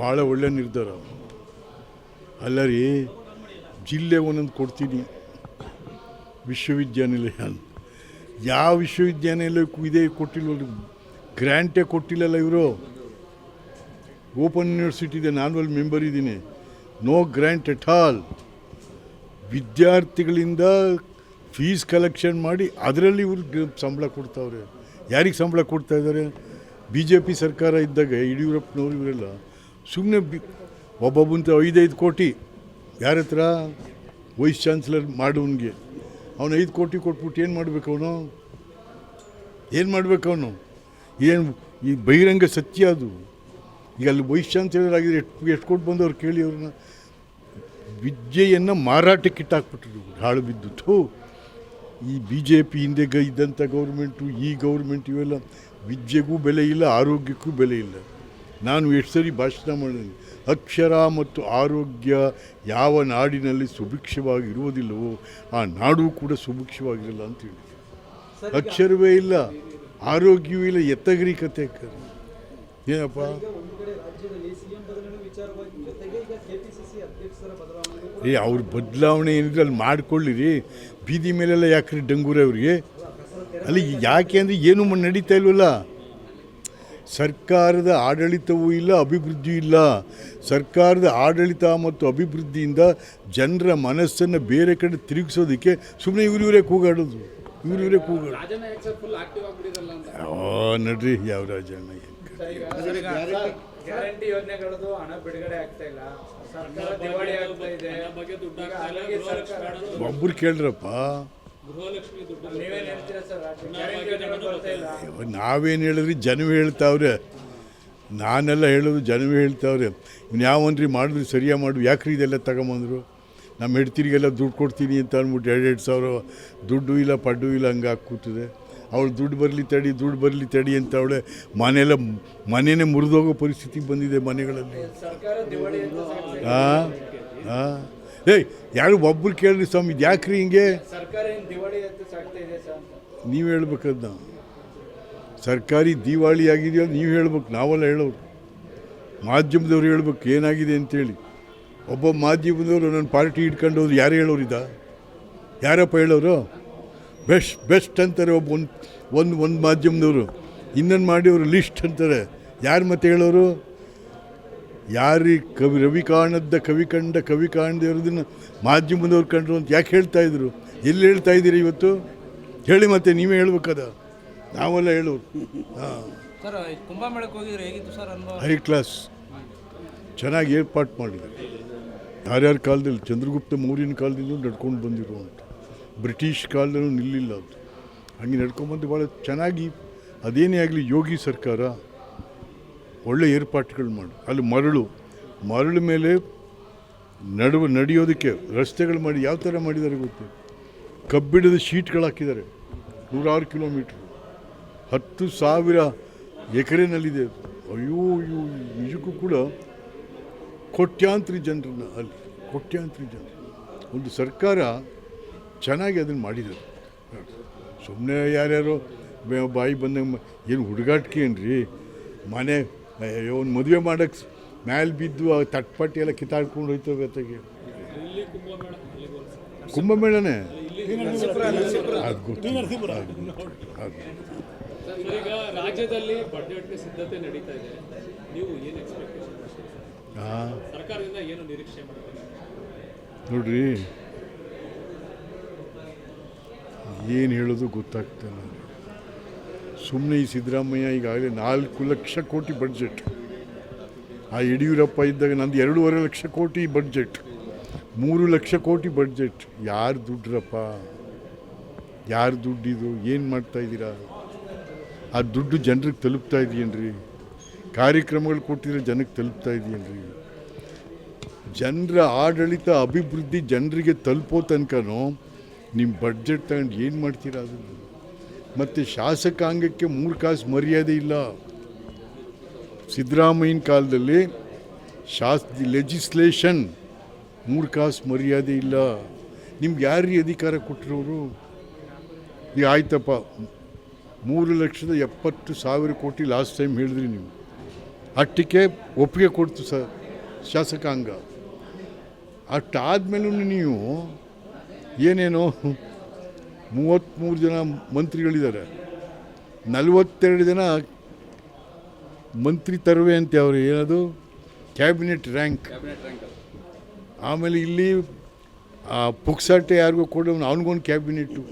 ಭಾಳ ಒಳ್ಳೆ ನಿರ್ಧಾರ. ಅಲ್ಲ ರೀ ಜಿಲ್ಲೆ ಒಂದೊಂದು ಕೊಡ್ತೀನಿ. ವಿಶ್ವವಿದ್ಯಾನಿಲಯ ಅಂತ. ಯಾವ ವಿಶ್ವವಿದ್ಯಾನಿಲಯಕ್ಕೂ ಇದೇ ಕೊಟ್ಟಿಲ್ಲ ಗ್ರ್ಯಾಂಟೇ ಕೊಟ್ಟಿಲ್ಲಲ್ಲ ಇವರು. ಓಪನ್ ಯೂನಿವರ್ಸಿಟಿ ಇದೆ ನಾನು ಅಲ್ಲಿ ಮೆಂಬರ್ ಇದ್ದೀನಿ. No grant at all. ವಿದ್ಯಾರ್ಥಿಗಳಿಂದ ಫೀಸ್ ಕಲೆಕ್ಷನ್ ಮಾಡಿ ಅದರಲ್ಲಿ ಇವ್ರಿಗೆ ಸಂಬಳ ಕೊಡ್ತಾವ್ರೆ. ಯಾರಿಗೆ ಸಂಬಳ ಕೊಡ್ತಾ ಇದ್ದಾರೆ ಬಿ ಜೆ ಪಿ ಸರ್ಕಾರ ಇದ್ದಾಗ ಯಡಿಯೂರಪ್ಪನವ್ರು ಇವರೆಲ್ಲ ಸುಮ್ಮನೆ ಬಿ ಒಬ್ಬೊಬ್ಬಂತ ಐದೈದು ಕೋಟಿ ಯಾರ ಹತ್ರ? ವೈಸ್ ಚಾನ್ಸಲರ್ ಮಾಡೋನ್ಗೆ. ಅವನು ಐದು ಕೋಟಿ ಕೊಟ್ಬಿಟ್ಟು ಏನು ಮಾಡಬೇಕು ಅವನು ಏನು ಮಾಡಬೇಕು ಅವನು ಏನು ಈ ಬಹಿರಂಗ ಸತ್ಯ ಅದು. ಈಗ ಅಲ್ಲಿ ವೈಸ್ ಚಾನ್ಸಲರ್ ಆಗಿದ್ರೆ ಎಷ್ಟು ಎಷ್ಟು ಕೊಟ್ಟು ಬಂದವ್ರು ಕೇಳಿ ಅವ್ರನ್ನ. ವಿದ್ಯೆಯನ್ನು ಮಾರಾಟಕ್ಕಿಟ್ಟಾಕ್ಬಿಟ್ರು. ಹಾಳು ಬಿದ್ದು ಈ ಬಿ ಜೆ ಪಿ ಹಿಂದೆ ಗ ಇದ್ದಂಥ ಗೌರ್ಮೆಂಟು ಈ ಗೌರ್ಮೆಂಟ್ ಇವೆಲ್ಲ ವಿದ್ಯೆಗೂ ಬೆಲೆ ಇಲ್ಲ ಆರೋಗ್ಯಕ್ಕೂ ಬೆಲೆ ಇಲ್ಲ. ನಾನು ಎಷ್ಟು ಸರಿ ಭಾಷಣ ಮಾಡಿದ್ದೀನಿ. ಅಕ್ಷರ ಮತ್ತು ಆರೋಗ್ಯ ಯಾವ ನಾಡಿನಲ್ಲಿ ಸುಭಿಕ್ಷವಾಗಿ ಇರುವುದಿಲ್ಲವೋ ಆ ನಾಡು ಕೂಡ ಸುಭಿಕ್ಷವಾಗಿರಲ್ಲ ಅಂತ ಹೇಳಿ ಅಕ್ಷರವೇ ಇಲ್ಲ ಆರೋಗ್ಯವೂ ಇಲ್ಲ ಎತ್ತಗರಿ ಕತೆ ಏನಪ್ಪ? ಏ ಅವ್ರ ಬದಲಾವಣೆ ಏನಿದ್ರೆ ಅಲ್ಲಿ ಮಾಡ್ಕೊಳ್ಳಿರಿ. ಬೀದಿ ಮೇಲೆಲ್ಲ ಯಾಕ್ರಿ ಡಂಗೂರೆ ಅವ್ರಿಗೆ? ಅಲ್ಲಿ ಯಾಕೆ ಅಂದರೆ ಏನು ಮ- ನಡೀತಾ ಇಲ್ವಲ್ಲ? ಸರ್ಕಾರದ ಆಡಳಿತವೂ ಇಲ್ಲ ಅಭಿವೃದ್ಧಿಯೂ ಇಲ್ಲ. ಸರ್ಕಾರದ ಆಡಳಿತ ಮತ್ತು ಅಭಿವೃದ್ಧಿಯಿಂದ ಜನರ ಮನಸ್ಸನ್ನು ಬೇರೆ ಕಡೆ ತಿರುಗಿಸೋದಕ್ಕೆ ಸುಮ್ಮನೆ ಇವ್ರು ಇವರೇ ಕೂಗಾಡೋದು. ಇವ್ರು ಇವರೇ ಕೂಗಾಡೋದು. ನಡ್ರಿ ಯಾವ ರಾಜಣ್ಣ. ಗ್ಯಾರಂಟಿ ಯೋಜನೆಗಳದ್ದು ಹಣ ಬಿಡುಗಡೆ ಆಗ್ತಾ ಇಲ್ಲ. ಸರ್ಕಾರ ದಿವಾಳಿ ಆಗ್ತಾ ಇದೆ. ಒಬ್ರು ಕೇಳ್ರಪ್ಪ. ಗೃಹಲಕ್ಷ್ಮಿ ದುಡ್ಡು ನೀವೇನ್ ಹೇಳ್ತೀರಾ ಸರ್? ಬರ್ತಾ ಇಲ್ಲ. ನಾವೇನು ಹೇಳಿದ್ರಿ? ಜನವೇ ಹೇಳ್ತಾವ್ರೆ. ನಾನೆಲ್ಲ ಹೇಳೋದು ಜನವೇ ಹೇಳ್ತಾವ್ರೆ. ಇವ್ನು ಯಾವನ್ರಿ ಮಾಡಿದ್ರಿ ಸರಿಯಾಗಿ ಮಾಡು ಯಾಕ್ರಿ ಇದೆಲ್ಲ ತಗೊಂಬಂದ್ರು? ನಮ್ಮ ಹೆಡ್ತಿರಿಗೆಲ್ಲ ದುಡ್ಡು ಕೊಡ್ತೀನಿ ಅಂತ ಅಂದ್ಬಿಟ್ಟು ಎರಡು ಎರಡು ಸಾವಿರ ದುಡ್ಡು ಇಲ್ಲ ಪಡ್ಡು ಇಲ್ಲ ಹಂಗೆ ಹಾಕಿ ಕೂತಿದೆ ಅವಳು ದುಡ್ಡು ಬರಲಿ ತಡಿ, ದುಡ್ಡು ಬರಲಿ ತಡಿ ಅಂತ ಅವಳೆ ಮನೆಯೆಲ್ಲ ಮನೆಯೇ ಮುರಿದೋಗೋ ಪರಿಸ್ಥಿತಿ ಬಂದಿದೆ ಮನೆಗಳಲ್ಲಿ. ಹಾಂ ಹಾಂ ಏಯ್, ಯಾರು ಒಬ್ಬರು ಕೇಳ್ರಿ ಸ್ವಾಮಿ ಇದು ಯಾಕ್ರಿ ಹಿಂಗೆ? ನೀವು ಹೇಳ್ಬೇಕದ್ನ. ಸರ್ಕಾರಿ ದಿವಾಳಿ ಆಗಿದೆಯೋ ನೀವು ಹೇಳ್ಬೇಕು, ನಾವೆಲ್ಲ ಹೇಳೋರು. ಮಾಧ್ಯಮದವ್ರು ಹೇಳ್ಬೇಕು, ಏನಾಗಿದೆ ಅಂತೇಳಿ. ಒಬ್ಬ ಮಾಧ್ಯಮದವರು ನನ್ನ ಪಾರ್ಟಿ ಇಟ್ಕೊಂಡು ಯಾರು ಹೇಳೋರು ಇದ್ದ ಯಾರಪ್ಪ ಹೇಳೋರು? ಬೆಸ್ಟ್ ಬೆಸ್ಟ್ ಅಂತಾರೆ ಒಬ್ಬ ಒಂದು ಒಂದು ಒಂದು ಮಾಧ್ಯಮದವರು. ಇನ್ನೊಂದು ಮಾಡಿ ಅವರು ಲಿಸ್ಟ್ ಅಂತಾರೆ. ಯಾರು ಮತ್ತೆ ಹೇಳೋರು? ಯಾರಿ ಕವಿ ರವಿ ಕಾಣದ್ದ ಕವಿ ಕಂಡ ಕವಿ ಕಾಣದೇ ಮಾಧ್ಯಮದವ್ರು ಕಂಡ್ರು ಅಂತ ಯಾಕೆ ಹೇಳ್ತಾ ಇದ್ರು? ಎಲ್ಲಿ ಹೇಳ್ತಾ ಇದ್ದೀರಿ ಇವತ್ತು? ಹೇಳಿ ಮತ್ತೆ ನೀವೇ ಹೇಳ್ಬೇಕದ? ನಾವೆಲ್ಲ ಹೇಳೋರು. ಹಾಂ. High class. ಚೆನ್ನಾಗಿ ಏರ್ಪಾಟ್ ಮಾಡಿದ್ದಾರೆ ಯಾರ್ಯಾರ ಕಾಲದಲ್ಲಿ ಚಂದ್ರಗುಪ್ತ ಮೌರ್ಯನ ಕಾಲದಿಂದ ನಡ್ಕೊಂಡು ಬಂದಿರುವಂಥ ಅಂತ. ಬ್ರಿಟಿಷ್ ಕಾಲದಲ್ಲೂ ನಿಲ್ಲಿಲ್ಲ ಅದು. ಹಂಗೆ ನಡ್ಕೊಂಬಂದು ಭಾಳ ಚೆನ್ನಾಗಿ, ಅದೇನೇ ಆಗಲಿ ಯೋಗಿ ಸರ್ಕಾರ ಒಳ್ಳೆ ಏರ್ಪಾಟ್ಗಳು ಮಾಡಿ. ಅಲ್ಲಿ ಮರಳು ಮರಳು ಮೇಲೆ ನಡುವ ನಡೆಯೋದಕ್ಕೆ ರಸ್ತೆಗಳು ಮಾಡಿ ಯಾವ ಥರ ಮಾಡಿದ್ದಾರೆ ಗೊತ್ತು? ಕಬ್ಬಿಣದ ಶೀಟ್ಗಳು ಹಾಕಿದ್ದಾರೆ, ನೂರಾರು ಕಿಲೋಮೀಟ್ರ್. ಹತ್ತು ಸಾವಿರ ಎಕರೆನಲ್ಲಿದೆ. ಅಯ್ಯೋ ಅಯ್ಯೋ ನಿಜಕ್ಕೂ ಕೂಡ ಕೋಟ್ಯಾಂತರ ಜನರನ್ನ ಅಲ್ಲಿ, ಕೋಟ್ಯಾಂತರ ಜನರು. ಒಂದು ಸರ್ಕಾರ ಚೆನ್ನಾಗಿ ಅದನ್ನು ಮಾಡಿದರು. ಸುಮ್ಮನೆ ಯಾರ್ಯಾರು ಬಾಯಿ ಬಂದಂಗೆ ಏನು ಹುಡುಗಾಟಿಕೆ ಏನ್ರಿ? ಮನೆ ಒಂದು ಮದುವೆ ಮಾಡೋಕ್ಕೆ ಮ್ಯಾಲೆ ಬಿದ್ದು ಆ ತಟ್ಪಟ್ಟಿ ಎಲ್ಲ ಕಿತ್ತಾಡ್ಕೊಂಡು ಹೋಯ್ತು ಹೋಲ್ಸಿ. ಕುಂಭಮೇಳನೇ? ಅದು ಗೊತ್ತು. ಅದು ರಾಜ್ಯದಲ್ಲಿ ಬಜೆಟ್ಗೆ ಸಿದ್ಧತೆ ನಡೀತಾ ಇದೆ. ನೀವು ಏನು ಎಕ್ಸ್ಪೆಕ್ಟೇಷನ್ ಸರ್ಕಾರದಿಂದ ಏನು ನಿರೀಕ್ಷೆ ಮಾಡ್ತೀರಿ? ನೋಡ್ರಿ. ಏನು ಹೇಳೋದು ಗೊತ್ತಾಗ್ತದೆ ಇಲ್ಲ. ಸುಮ್ಮನೆ ಈ ಸಿದ್ದರಾಮಯ್ಯ ಈಗಾಗಲೇ ನಾಲ್ಕು ಲಕ್ಷ ಕೋಟಿ ಬಡ್ಜೆಟ್ ಆ ಯಡಿಯೂರಪ್ಪ ಇದ್ದಾಗ ನಂದು ಎರಡೂವರೆ ಲಕ್ಷ ಕೋಟಿ ಬಡ್ಜೆಟ್ ಮೂರು ಲಕ್ಷ ಕೋಟಿ ಬಡ್ಜೆಟ್ ಯಾರು ದುಡ್ಡ್ರಪ್ಪ ಯಾರು ದುಡ್ಡಿದು ಏನು ಮಾಡ್ತಾ ಇದ್ದೀರಾ? ಆ ದುಡ್ಡು ಜನರಿಗೆ ತಲುಪ್ತಾ ಇದೆಯೇನ್ರಿ? ಕಾರ್ಯಕ್ರಮಗಳು ಕೊಟ್ಟಿದ್ರೆ ಜನಕ್ಕೆ ತಲುಪ್ತಾ ಇದೆಯೇನ್ರಿ? ಜನರ ಆಡಳಿತ ಅಭಿವೃದ್ಧಿ ಜನರಿಗೆ ತಲುಪೋ ತನಕನೂ ನಿಮ್ಮ ಬಡ್ಜೆಟ್ ತಗೊಂಡು ಏನು ಮಾಡ್ತೀರಾ ಅದನ್ನು? ಮತ್ತು ಶಾಸಕಾಂಗಕ್ಕೆ ಮೂರು ಕಾಸು ಮರ್ಯಾದೆ ಇಲ್ಲ. ಸಿದ್ದರಾಮಯ್ಯನ ಕಾಲದಲ್ಲಿ ಶಾಸ್ ಲೆಜಿಸ್ಲೇಷನ್ ಮೂರು ಕಾಸು ಮರ್ಯಾದೆ ಇಲ್ಲ. ನಿಮ್ಗೆ ಯಾರೀ ಅಧಿಕಾರ ಕೊಟ್ಟಿರೋರು? ಈಗ ಆಯ್ತಪ್ಪ. ಮೂರು ಲಕ್ಷದ ಎಪ್ಪತ್ತು ಸಾವಿರ ಕೋಟಿ ಲಾಸ್ಟ್ ಟೈಮ್ ಹೇಳಿದ್ರಿ ನೀವು. ಅಟ್ಟಿಗೆ ಒಪ್ಪಿಗೆ ಕೊಡ್ತು ಸ, ಶಾಸಕಾಂಗ. ಅಷ್ಟಾದ್ಮೇಲೂ ನೀವು ಏನೇನೋ ಮೂವತ್ತ್ಮೂರು ಜನ ಮಂತ್ರಿಗಳಿದ್ದಾರೆ. ನಲವತ್ತೆರಡು ಜನ ಮಂತ್ರಿ ತರುವೆ ಅಂತ ಅವರು ಏನದು ಕ್ಯಾಬಿನೆಟ್ ರ್ಯಾಂಕ್. ಆಮೇಲೆ ಇಲ್ಲಿ ಆ ಪುಕ್ಸಾಟೆ ಯಾರಿಗೂ ಕೊಡೋನು, ಅವನಿಗೊಂದು ಕ್ಯಾಬಿನೆಟ್ಟು.